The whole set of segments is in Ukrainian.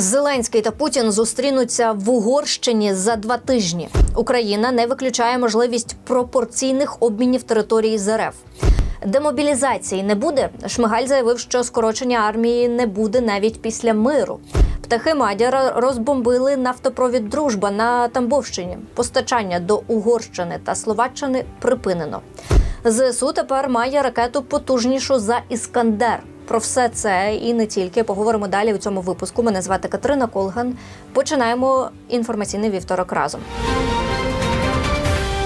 Зеленський та Путін зустрінуться в Угорщині за два тижні. Україна не виключає можливість пропорційних обмінів території з РФ. Демобілізації не буде. Шмигаль заявив, що скорочення армії не буде навіть після миру. Птахи Мадяра розбомбили нафтопровід Дружба на Тамбовщині. Постачання до Угорщини та Словаччини припинено. ЗСУ тепер має ракету потужнішу за Іскандер. Про все це і не тільки поговоримо далі у цьому випуску. Мене звати Катерина Колган. Починаємо інформаційний вівторок разом.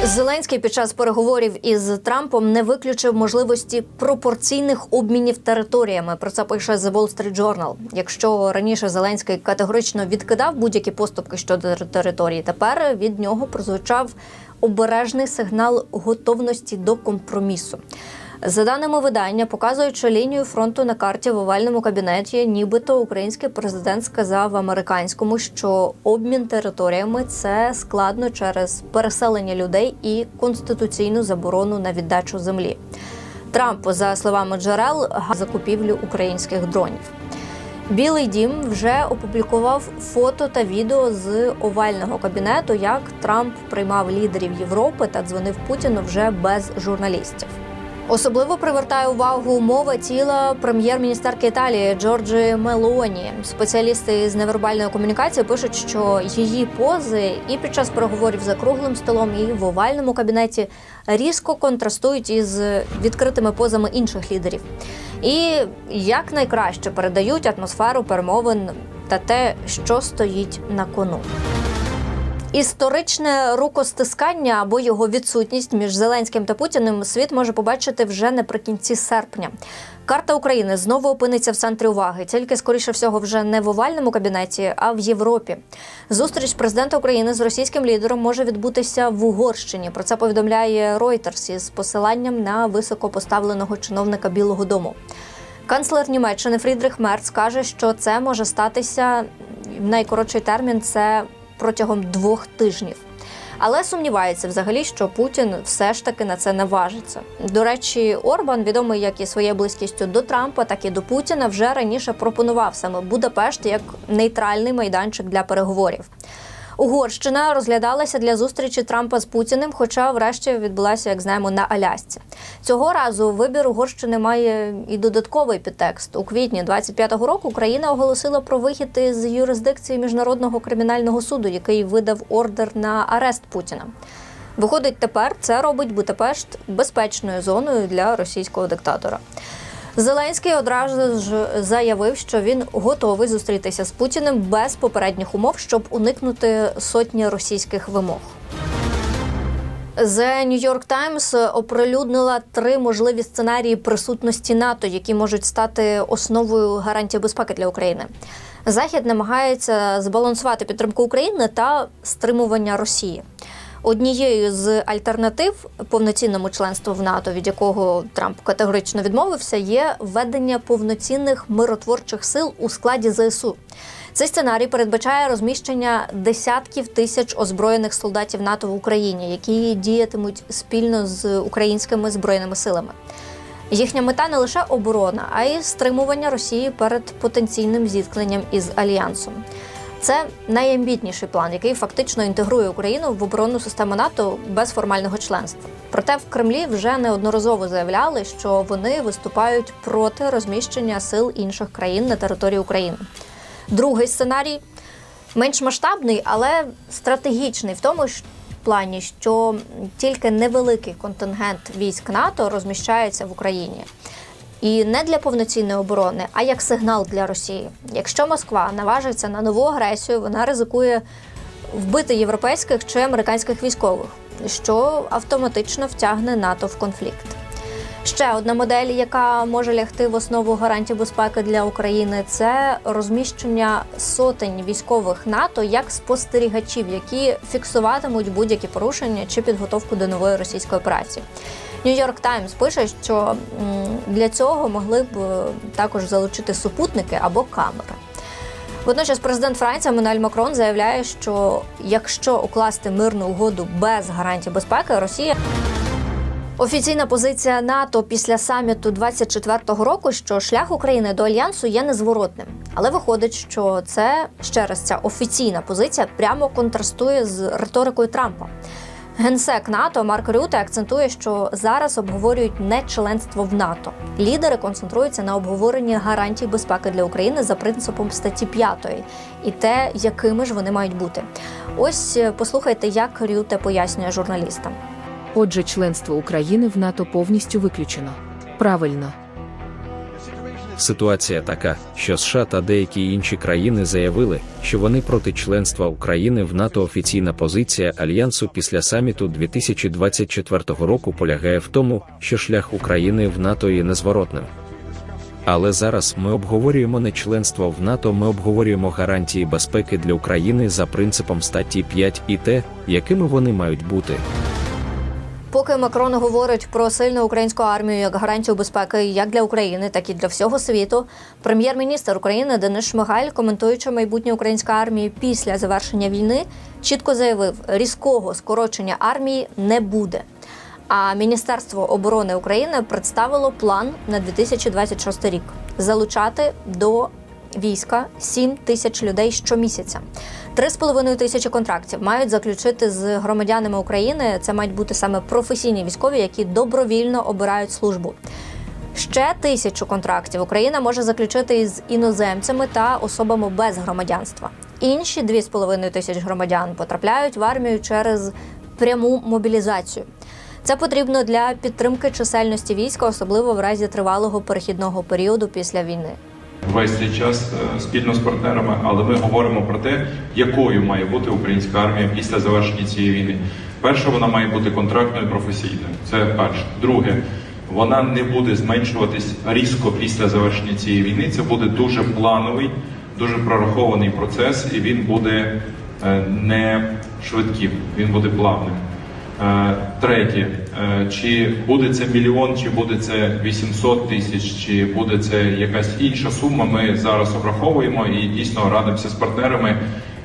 Зеленський під час переговорів із Трампом не виключив можливості пропорційних обмінів територіями. Про це пише The Wall Street Journal. Якщо раніше Зеленський категорично відкидав будь-які поступки щодо території, тепер від нього прозвучав обережний сигнал готовності до компромісу. За даними видання, показуючи лінію фронту на карті в овальному кабінеті, нібито український президент сказав американському, що обмін територіями це складно через переселення людей і конституційну заборону на віддачу землі. Трамп, за словами джерел, закупівлю українських дронів. Білий дім вже опублікував фото та відео з овального кабінету, як Трамп приймав лідерів Європи та дзвонив Путіну вже без журналістів. Особливо привертає увагу мова тіла прем'єр-міністерки Італії Джорджі Мелоні. Спеціалісти з невербальної комунікації пишуть, що її пози і під час переговорів за круглим столом, і в овальному кабінеті різко контрастують із відкритими позами інших лідерів. І якнайкраще передають атмосферу перемовин та те, що стоїть на кону. Історичне рукостискання або його відсутність між Зеленським та Путіним світ може побачити вже наприкінці серпня. Карта України знову опиниться в центрі уваги, тільки скоріше всього вже не в овальному кабінеті, а в Європі. Зустріч президента України з російським лідером може відбутися в Угорщині. Про це повідомляє Reuters із посиланням на високопоставленого чиновника Білого Дому. Канцлер Німеччини Фрідрих Мерц каже, що це може статися в найкоротший термін це протягом двох тижнів. Але сумнівається взагалі, що Путін все ж таки на це наважиться. До речі, Орбан, відомий як і своєю близькістю до Трампа, так і до Путіна, вже раніше пропонував саме Будапешт як нейтральний майданчик для переговорів. Угорщина розглядалася для зустрічі Трампа з Путіним, хоча врешті відбулася, як знаємо, на Алясці. Цього разу вибір Угорщини має і додатковий підтекст. У квітні 25-го року Україна оголосила про вихід із юрисдикції міжнародного кримінального суду, який видав ордер на арест Путіна. Виходить, тепер це робить Будапешт безпечною зоною для російського диктатора. Зеленський одразу ж заявив, що він готовий зустрітися з Путіним без попередніх умов, щоб уникнути сотні російських вимог. The New York Times оприлюднила три можливі сценарії присутності НАТО, які можуть стати основою гарантії безпеки для України. Захід намагається збалансувати підтримку України та стримування Росії. Однією з альтернатив повноцінному членству в НАТО, від якого Трамп категорично відмовився, є введення повноцінних миротворчих сил у складі ЗСУ. Цей сценарій передбачає розміщення десятків тисяч озброєних солдатів НАТО в Україні, які діятимуть спільно з українськими збройними силами. Їхня мета не лише оборона, а й стримування Росії перед потенційним зіткненням із альянсом. Це найамбітніший план, який фактично інтегрує Україну в оборонну систему НАТО без формального членства. Проте в Кремлі вже неодноразово заявляли, що вони виступають проти розміщення сил інших країн на території України. Другий сценарій менш масштабний, але стратегічний в тому ж плані, що тільки невеликий контингент військ НАТО розміщається в Україні. І не для повноцінної оборони, а як сигнал для Росії. Якщо Москва наважиться на нову агресію, вона ризикує вбити європейських чи американських військових, що автоматично втягне НАТО в конфлікт. Ще одна модель, яка може лягти в основу гарантій безпеки для України, це розміщення сотень військових НАТО як спостерігачів, які фіксуватимуть будь-які порушення чи підготовку до нової російської операції. Нью-Йорк Таймс пише, що для цього могли б е, також залучити супутники або камери. Водночас президент Франції Еммануель Макрон заявляє, що якщо укласти мирну угоду без гарантій безпеки, Росія Офіційна позиція НАТО після саміту 24-го року, що шлях України до альянсу є незворотним. Але виходить, що це ще раз ця офіційна позиція прямо контрастує з риторикою Трампа. Генсек НАТО Марк Рюте акцентує, що зараз обговорюють не членство в НАТО. Лідери концентруються на обговоренні гарантій безпеки для України за принципом статті 5 і те, якими ж вони мають бути. Ось е, послухайте, як Рюте пояснює журналістам. Отже, членство України в НАТО повністю виключено. Правильно. Ситуація така, що США та деякі інші країни заявили, що вони проти членства України в НАТО. Офіційна позиція альянсу після саміту 2024 року полягає в тому, що шлях України в НАТО є незворотним. Але зараз ми обговорюємо не членство в НАТО, ми обговорюємо гарантії безпеки для України за принципом статті 5 і те, якими вони мають бути. Поки Макрон говорить про сильну українську армію як гарантію безпеки як для України, так і для всього світу. Прем'єр-міністр України Денис Шмигаль, коментуючи майбутнє української армії після завершення війни, чітко заявив, різкого скорочення армії не буде. А Міністерство оборони України представило план на 2026 рік залучати до війська 7 тисяч людей щомісяця. 3,5 тисячі контрактів мають заключити з громадянами України. Це мають бути саме професійні військові, які добровільно обирають службу. Ще тисячу контрактів Україна може заключити із іноземцями та особами без громадянства. Інші 2,5 тисяч громадян потрапляють в армію через пряму мобілізацію. Це потрібно для підтримки чисельності війська, особливо в разі тривалого перехідного періоду після війни. Весь цей час е, спільно з партнерами, але ми говоримо про те, якою має бути українська армія після завершення цієї війни. Перше, вона має бути контрактною професійною. Це перше. Друге, вона не буде зменшуватись різко після завершення цієї війни. Це буде дуже плановий, дуже прорахований процес, і він буде е, не швидким, він буде плавним. Е, Третє, е, чи буде це мільйон, чи буде це 800 тисяч, чи буде це якась інша сума. Ми зараз обраховуємо і дійсно радимося з партнерами,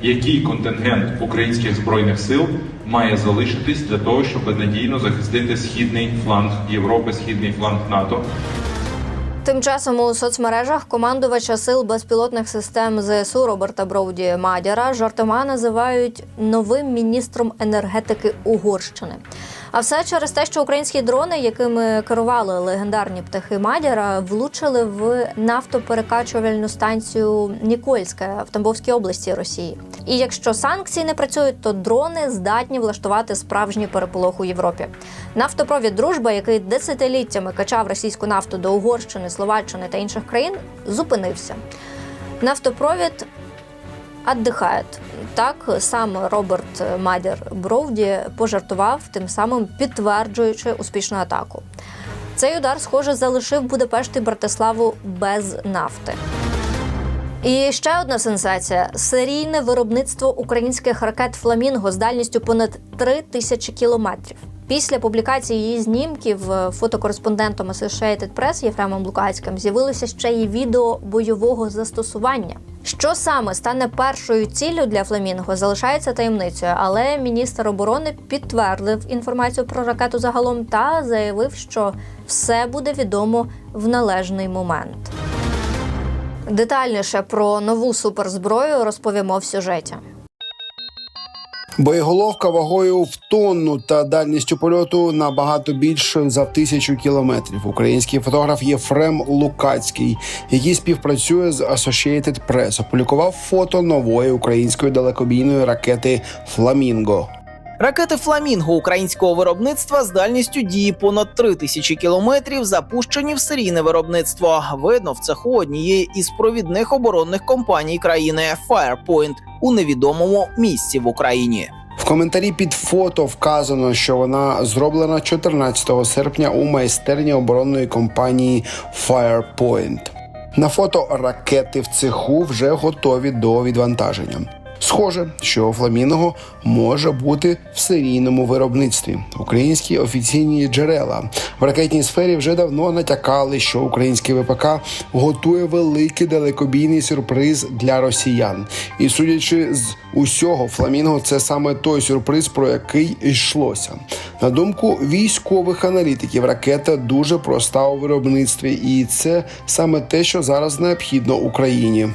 який контингент українських збройних сил має залишитись для того, щоб надійно захистити східний фланг Європи, східний фланг НАТО. Тим часом у соцмережах командувача сил безпілотних систем ЗСУ Роберта Броуді Мадяра жартома називають новим міністром енергетики Угорщини. А все через те, що українські дрони, якими керували легендарні птахи Мадяра, влучили в нафтоперекачувальну станцію Нікольська в Тамбовській області Росії. І якщо санкції не працюють, то дрони здатні влаштувати справжній переполох у Європі. Нафтопровід Дружба, який десятиліттями качав російську нафту до Угорщини, Словаччини та інших країн, зупинився. Нафтопровід віддихає. Так сам Роберт Мадір Бровді пожартував, тим самим підтверджуючи успішну атаку. Цей удар, схоже, залишив Будапешт і Братиславу без нафти. І ще одна сенсація: серійне виробництво українських ракет Фламінго з дальністю понад 3 тисячі кілометрів. Після публікації її знімків е, фотокореспондентом Associated Press Єфремом Лукацьким з'явилося ще й відео бойового застосування. Що саме стане першою ціллю для Фламінго, залишається таємницею, але міністр оборони підтвердив інформацію про ракету загалом та заявив, що все буде відомо в належний момент. Детальніше про нову суперзброю розповімо в сюжеті. Боєголовка вагою в тонну та дальністю польоту набагато більшою за тисячу кілометрів. Український фотограф Єфрем Лукацький, який співпрацює з Associated Press, опублікував фото нової української далекобійної ракети Фламінго. Ракети Фламінго українського виробництва з дальністю дії понад 3 тисячі кілометрів запущені в серійне виробництво. Видно в цеху однієї із провідних оборонних компаній країни Firepoint у невідомому місці в Україні. В коментарі під фото вказано, що вона зроблена 14 серпня у майстерні оборонної компанії Firepoint. На фото ракети в цеху вже готові до відвантаження. Схоже, що фламінго може бути в серійному виробництві. Українські офіційні джерела в ракетній сфері вже давно натякали, що український ВПК готує великий далекобійний сюрприз для росіян. І судячи з усього, фламінго це саме той сюрприз, про який йшлося. На думку військових аналітиків, ракета дуже проста у виробництві, і це саме те, що зараз необхідно Україні.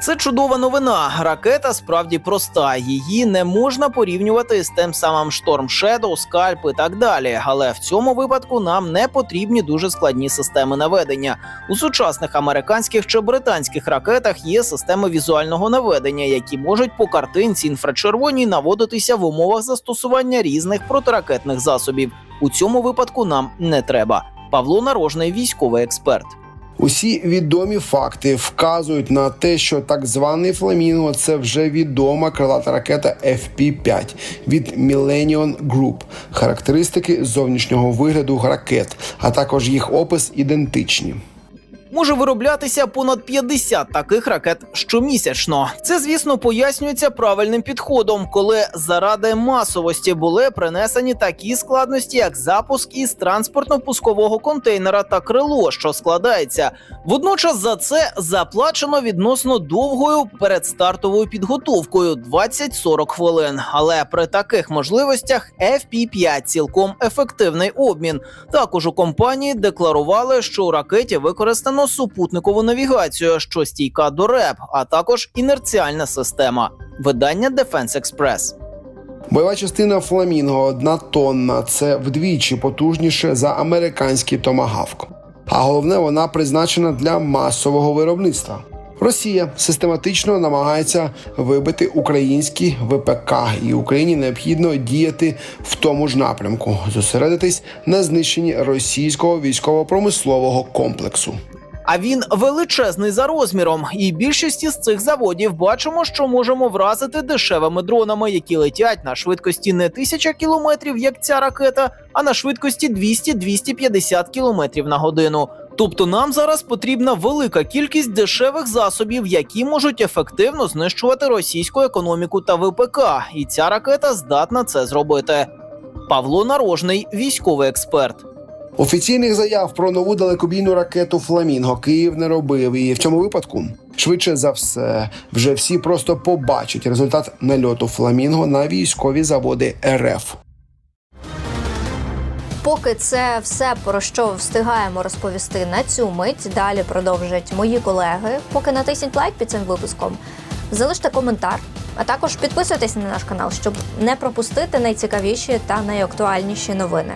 Це чудова новина. Ракета справді проста. Її не можна порівнювати з тим самим Storm Shadow, Scalp і так далі. Але в цьому випадку нам не потрібні дуже складні системи наведення. У сучасних американських чи британських ракетах є системи візуального наведення, які можуть по картинці інфрачервоній наводитися в умовах застосування різних протиракетних засобів. У цьому випадку нам не треба. Павло Нарожний, військовий експерт. Усі відомі факти вказують на те, що так званий фламінго це вже відома крилата ракета FP-5 від Millennium Group. Характеристики зовнішнього вигляду ракет, а також їх опис ідентичні. Може вироблятися понад 50 таких ракет щомісячно. Це, звісно, пояснюється правильним підходом, коли заради масовості були принесені такі складності, як запуск із транспортно-пускового контейнера та крило, що складається. Водночас за це заплачено відносно довгою передстартовою підготовкою 20-40 хвилин. Але при таких можливостях FP-5 цілком ефективний обмін. Також у компанії декларували, що у ракеті використано супутникову навігацію, що стійка до РЕП, а також інерціальна система. Видання Defense Express. Бойова частина фламінго одна тонна. Це вдвічі потужніше за американський томагавк. А головне, вона призначена для масового виробництва. Росія систематично намагається вибити український ВПК, і Україні необхідно діяти в тому ж напрямку, зосередитись на знищенні російського військово-промислового комплексу. А він величезний за розміром, і більшість із цих заводів бачимо, що можемо вразити дешевими дронами, які летять на швидкості не тисяча кілометрів, як ця ракета, а на швидкості 200-250 кілометрів на годину. Тобто нам зараз потрібна велика кількість дешевих засобів, які можуть ефективно знищувати російську економіку та ВПК, і ця ракета здатна це зробити. Павло Нарожний, військовий експерт. Офіційних заяв про нову далекобійну ракету Фламінго Київ не робив. І в цьому випадку, швидше за все, вже всі просто побачать результат нальоту Фламінго на військові заводи РФ. Поки це все про що встигаємо розповісти на цю мить. Далі продовжать мої колеги. Поки натисніть лайк під цим випуском, залиште коментар, а також підписуйтесь на наш канал, щоб не пропустити найцікавіші та найактуальніші новини.